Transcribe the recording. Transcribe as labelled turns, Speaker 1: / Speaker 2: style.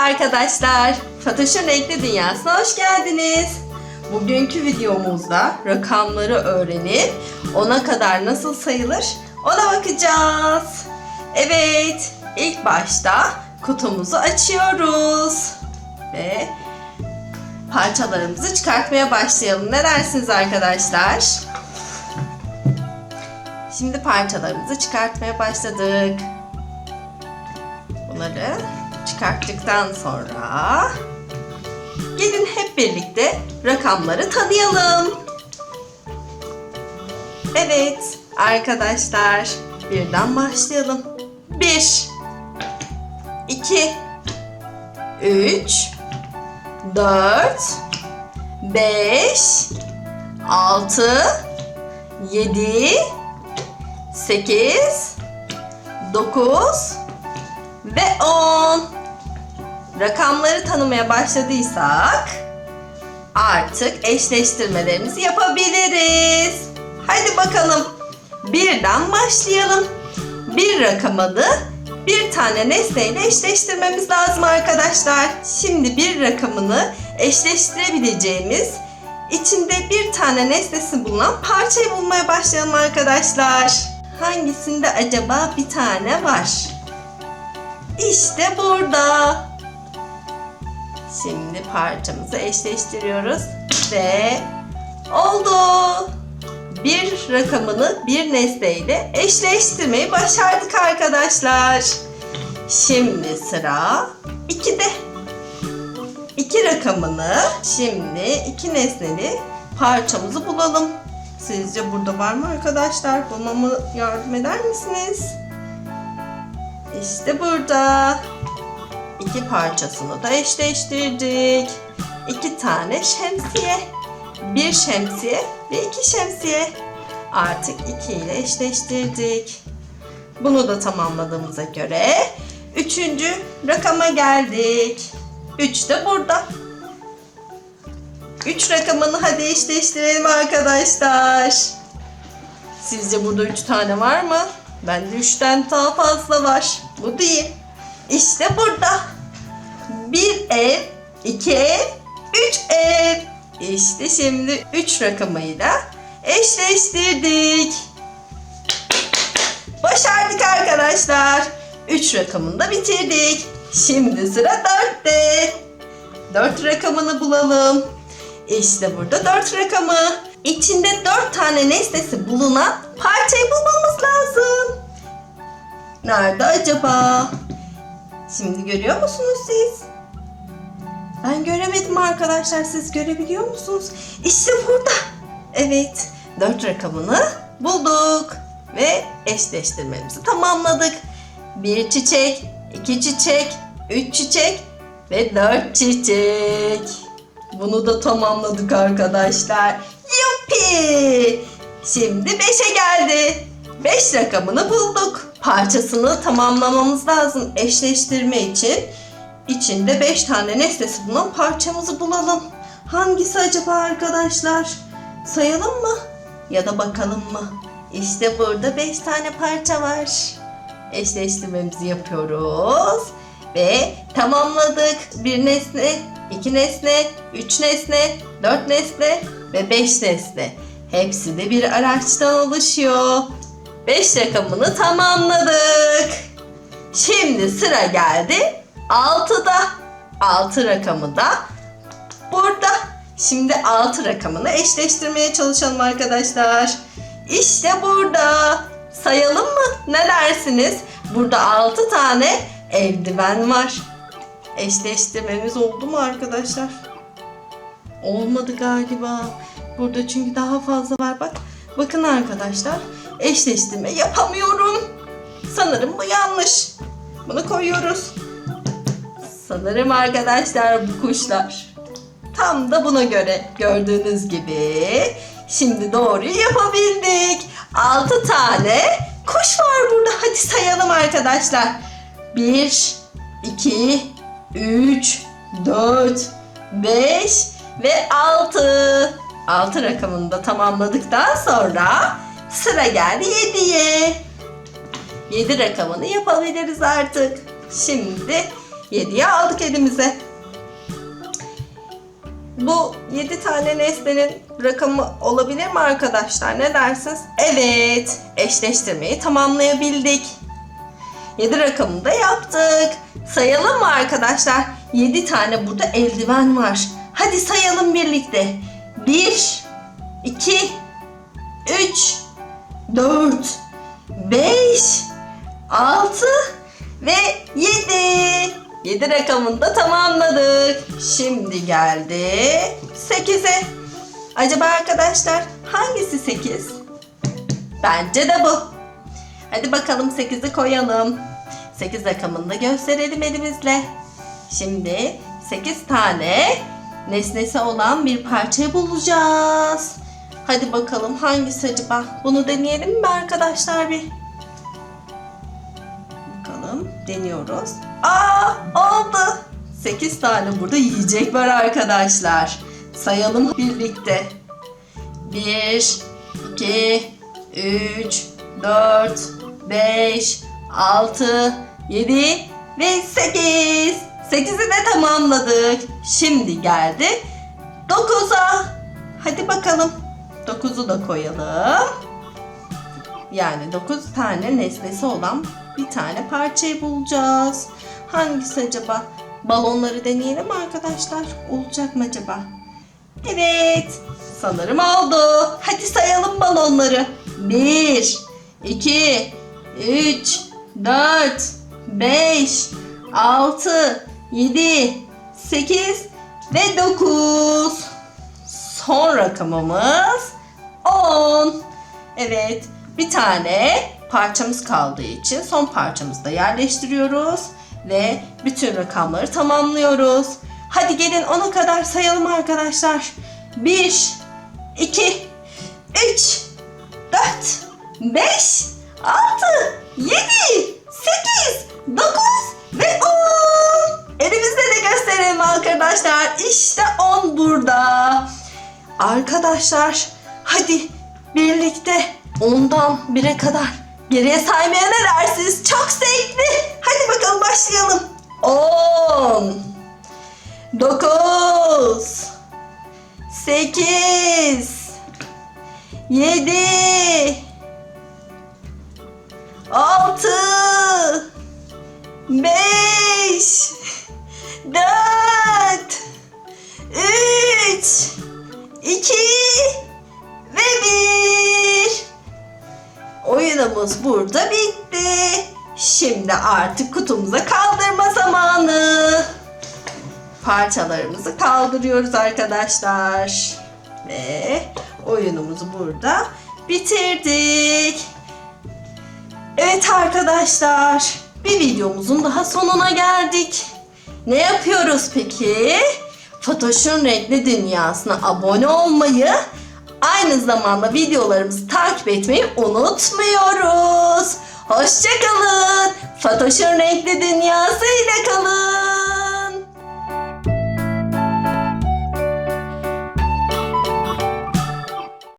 Speaker 1: arkadaşlar. Fatoş'un Renkli Dünyası'na hoş geldiniz. Bugünkü videomuzda rakamları öğrenip ona kadar nasıl sayılır ona bakacağız. Evet, ilk başta kutumuzu açıyoruz. Ve parçalarımızı çıkartmaya başlayalım. Ne dersiniz arkadaşlar? Şimdi parçalarımızı çıkartmaya başladık. Bunları çıkarttıktan sonra gelin hep birlikte rakamları tanıyalım. Evet arkadaşlar birden başlayalım. 1 2 3 4 5 6 7 8 9 ve 10. Rakamları tanımaya başladıysak artık eşleştirmelerimizi yapabiliriz. Hadi bakalım. Birden başlayalım. Bir rakamını bir tane nesneyle eşleştirmemiz lazım arkadaşlar. Şimdi bir rakamını eşleştirebileceğimiz içinde bir tane nesnesi bulunan parçayı bulmaya başlayalım arkadaşlar. Hangisinde acaba bir tane var? İşte burada. Şimdi parçamızı eşleştiriyoruz ve oldu. Bir rakamını bir nesneyle eşleştirmeyi başardık arkadaşlar. Şimdi sıra 2'de. İki rakamını şimdi iki nesneli parçamızı bulalım. Sizce burada var mı arkadaşlar? Bulmamı yardım eder misiniz? İşte burada. İki parçasını da eşleştirdik. İki tane şemsiye. Bir şemsiye ve iki şemsiye. Artık iki ile eşleştirdik. Bunu da tamamladığımıza göre üçüncü rakama geldik. Üç de burada. Üç rakamını hadi eşleştirelim arkadaşlar. Sizce burada üç tane var mı? Bende üçten daha fazla var. Bu değil. İşte burada. Bir ev, iki ev, üç ev. İşte şimdi üç rakamıyla eşleştirdik. Başardık arkadaşlar. Üç rakamını da bitirdik. Şimdi sıra dörtte. Dört rakamını bulalım. İşte burada dört rakamı. İçinde dört tane nesnesi bulunan parçayı bulmamız lazım. Nerede acaba? Şimdi görüyor musunuz siz? Ben göremedim arkadaşlar. Siz görebiliyor musunuz? İşte burada. Evet. Dört rakamını bulduk. Ve eşleştirmemizi tamamladık. Bir çiçek, iki çiçek, üç çiçek ve dört çiçek. Bunu da tamamladık arkadaşlar. Yuppi! Şimdi 5'e geldi. 5 rakamını bulduk. Parçasını tamamlamamız lazım eşleştirme için. İçinde 5 tane nesnesi bulunan parçamızı bulalım. Hangisi acaba arkadaşlar? Sayalım mı? Ya da bakalım mı? İşte burada 5 tane parça var. Eşleştirmemizi yapıyoruz. Ve tamamladık. Bir nesne, iki nesne, üç nesne, dört nesne ve beş nesne. Hepsi de bir araçtan oluşuyor. Beş rakamını tamamladık. Şimdi sıra geldi 6'da. 6 rakamı da burada. Şimdi 6 rakamını eşleştirmeye çalışalım arkadaşlar. İşte burada. Sayalım mı? Ne dersiniz? Burada 6 tane eldiven var. Eşleştirmemiz oldu mu arkadaşlar? Olmadı galiba. Burada çünkü daha fazla var bak. Bakın arkadaşlar eşleştirme yapamıyorum. Sanırım bu yanlış. Bunu koyuyoruz. Sanırım arkadaşlar bu kuşlar. Tam da buna göre gördüğünüz gibi. Şimdi doğruyu yapabildik. 6 tane kuş var burada. Hadi sayalım arkadaşlar. 1, 2, 3, 4, 5 ve 6. 6 rakamını da tamamladıktan sonra sıra geldi 7'ye. 7 rakamını yapabiliriz artık. Şimdi 7'yi aldık elimize. Bu 7 tane nesnenin rakamı olabilir mi arkadaşlar? Ne dersiniz? Evet, eşleştirmeyi tamamlayabildik. 7 rakamını da yaptık. Sayalım mı arkadaşlar? 7 tane burada eldiven var. Hadi sayalım birlikte. 1, 2, 3, 4, 5, 6 ve 7. 7 rakamını da tamamladık. Şimdi geldi 8'e. Acaba arkadaşlar hangisi 8? Bence de bu. Hadi bakalım 8'i koyalım. 8 rakamını da gösterelim elimizle. Şimdi 8 tane nesnesi olan bir parçayı bulacağız. Hadi bakalım hangisi acaba? Bunu deneyelim mi arkadaşlar bir? Bakalım deniyoruz. Aa oldu. 8 tane burada yiyecek var arkadaşlar. Sayalım birlikte. 1, 2, 3, 4, 5, 6, 7 ve 8. 8'i de tamamladık. Şimdi geldi 9'a. Hadi bakalım. 9'u da koyalım. Yani 9 tane nesnesi olan bir tane parçayı bulacağız. Hangisi acaba? Balonları deneyelim arkadaşlar. Olacak mı acaba? Evet. Sanırım oldu. Hadi sayalım balonları. 1, 2, 3, 4, 5, 6, 7, 8 ve 9. Son rakamımız 10. Evet, bir tane parçamız kaldığı için son parçamızı da yerleştiriyoruz ve bütün rakamları tamamlıyoruz. Hadi gelin ona kadar sayalım arkadaşlar. 1 2 3 4 5 6 7 8 9 ve 10. Elimizde de gösterelim arkadaşlar. İşte 10 burada. Arkadaşlar hadi birlikte ondan bire kadar geriye saymaya ne dersiniz? Çok zevkli. Hadi bakalım başlayalım. 10 9 8 7 6 5 4 Oyunumuz burada bitti. Şimdi artık kutumuza kaldırma zamanı. Parçalarımızı kaldırıyoruz arkadaşlar. Ve oyunumuzu burada bitirdik. Evet arkadaşlar, bir videomuzun daha sonuna geldik. Ne yapıyoruz peki? Fatoş'un renkli dünyasına abone olmayı, aynı zamanda videolarımızı takip etmeyi unutmuyoruz. Hoşçakalın. Fatoş'un renkli dünyası kalın.